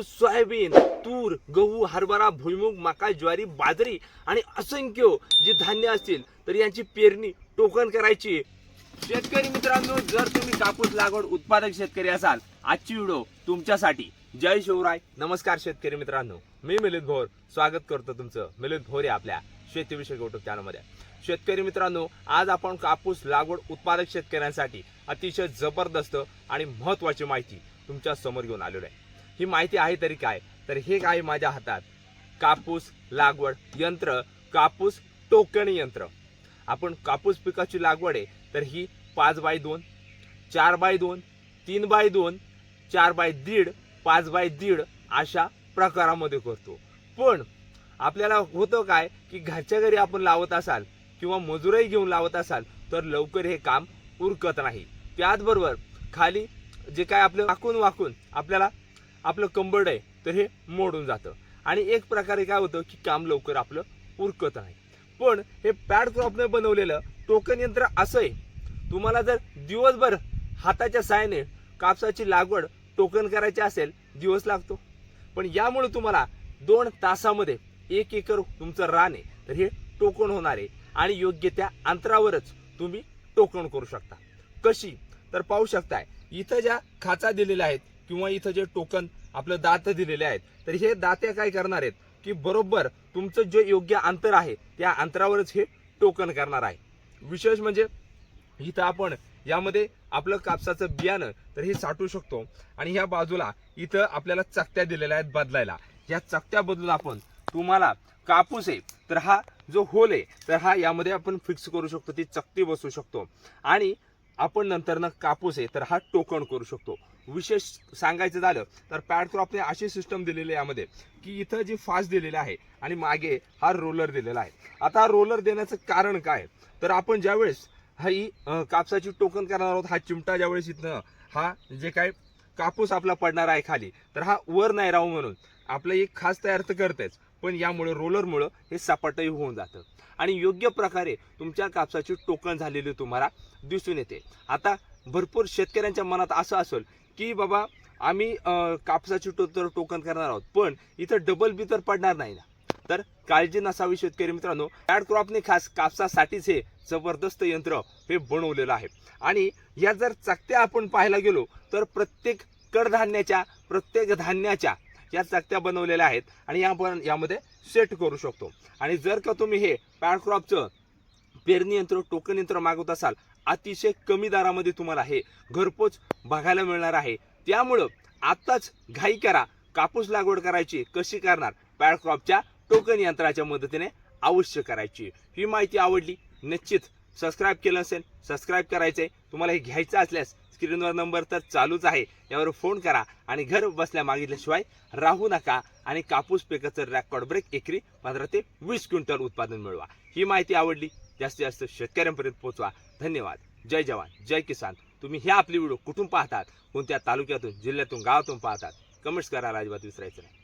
कापूस सोयाबीन तूर गहू हरभरा भुईमुग मका ज्वारी बाजरी आणि असंख्य जी धान्य असतील तर यांची पेरणी टोकन करायची. शेतकरी मित्रांनो जर तुम्ही कापूस लागवड उत्पादक शेतकरी असाल आजची व्हिडिओ तुमच्यासाठी. जय शिवराय. नमस्कार शेतकरी मित्रांनो. मी मिलिंद भोर. स्वागत करतो तुमचं. मिलिंद भोर या आपल्या शेतीविषयक युट्यूब चॅनलमध्ये शेतकरी मित्रांनो आज आपण कापूस लागवड उत्पादक शेतकऱ्यांसाठी अतिशय जबरदस्त आणि महत्वाची माहिती तुमच्यासमोर घेऊन आलेलो आहे. ही माहिती आहे तरी काय? तर हे काय माझ्या हातात. कापूस लागवड यंत्र कापूस टोकणी यंत्र. आपण कापूस पिकाची लागवड आहे तर ही पाच बाय दोन चार बाय दोन तीन बाय दोन चार बाय दीड पाच बाय दीड अशा प्रकारामध्ये करतो. पण आपल्याला होतं काय की घरच्या घरी आपण लावत असाल किंवा मजुराई घेऊन लावत असाल तर लवकर हे काम उरकत नाही. त्याचबरोबर खाली जे काय आपलं वाकून वाकून आपल्याला आपलं कंबर्ड आहे तर हे मोडून जातं. आणि एक प्रकारे काय होतं की काम लवकर आपलं उरकत नाही. पण हे पॅड क्रॉपने बनवलेलं टोकन यंत्र असं आहे तुम्हाला जर दिवसभर हाताच्या साहाय्याने कापसाची लागवड टोकन करायची असेल दिवस लागतो. पण यामुळे तुम्हाला दोन तासामध्ये एक एकर तुमचं रान आहे तर हे टोकन होणार आहे. आणि योग्य त्या अंतरावरच तुम्ही टोकन करू शकता. कशी? तर पाहू शकताय इथं ज्या खाचा दिलेल्या आहेत किंवा इथं जे टोकन आपलं दात दिलेले आहेत तर हे दात्या काय करणार आहेत? की बरोबर तुमचं जे योग्य अंतर आहे त्या अंतरावरच हे टोकन करणार आहे. विशेष म्हणजे इथं आपण यामध्ये आपलं कापसाचं बियाणं तर हे साठवू शकतो. आणि ह्या बाजूला इथं आपल्याला चकत्या दिलेल्या आहेत बदलायला. या चकत्या बदलून आपण तुम्हाला कापूस आहे तर हा जो होल आहे तर हा यामध्ये आपण फिक्स करू शकतो ती चकती बसवू शकतो. आणि आपण नंतर ना कापूस आहे तर हा टोकन करू शकतो. विशेष सांगायचं झालं तर पॅड क्रॉपने अशी सिस्टम दिलेली यामध्ये की इथं जी फास्ट दिलेली आहे आणि मागे हा रोलर दिलेला आहे. आता हा रोलर देण्याचं कारण काय? तर आपण ज्यावेळेस हा ही कापसाची टोकन करणार आहोत हा चिमटा ज्यावेळेस इथनं हा जे काय कापूस आपला पडणार आहे खाली. तर हा वर नाही राहू म्हणून. आपलं एक खास तयार तर करतेच. पण यामुळे रोलरमुळं हे सपाटही होऊन जातं. आणि योग्य प्रकारे तुमच्या कापसाची टोकन झालेली तुम्हाला दिसून येते. आता भरपूर शेतकऱ्यांच्या मनात असं असेल की बाबा आम्ही कापसाची टो तर टोकन करणार आहोत. पण इथं डबल बी तर पडणार नाही ना. तर काळजी नसावी शेतकरी मित्रांनो. ॲड क्रॉपने खास कापसासाठीच हे जबरदस्त यंत्र हे बनवलेलं आहे. आणि या जर चकत्या आपण पाहायला गेलो तर प्रत्येक कडधान्याच्या प्रत्येक धान्याच्या या चकत्या बनवलेल्या आहेत आणि या आपण यामध्ये सेट करू शकतो. आणि जर का तुम्ही हे पॅडक्रॉपचं पेरणी यंत्र टोकन यंत्र मागवत असाल अतिशय कमी दरामध्ये तुम्हाला हे घरपोच बघायला मिळणार आहे. त्यामुळं आत्ताच घाई करा कापूस लागवड करायची कशी करणार? पॅडक्रॉपच्या टोकन यंत्राच्या मदतीने अवश्य करायची. ही माहिती आवडली निश्चित. सबस्क्राईब केलं असेल सबस्क्राईब आहे तुम्हाला हे घ्यायचं असल्यास स्क्रीनवर नंबर तर चालूच आहे. यावर फोन करा आणि घर बसल्या मागितल्याशिवाय राहू नका आणि कापूस पिकाचं रेकॉर्ड ब्रेक एकरी पंधरा ते वीस क्विंटल उत्पादन मिळवा. ही माहिती आवडली जास्तीत जास्त शेतकऱ्यांपर्यंत पोहोचवा. धन्यवाद. जय जवान जय किसान. तुम्ही ह्या आपली व्हिडिओ कुठून पाहतात? कोणत्या तालुक्यातून जिल्ह्यातून गावातून पाहतात? कमेंट्स करायला अजिबात विसरायचं नाही.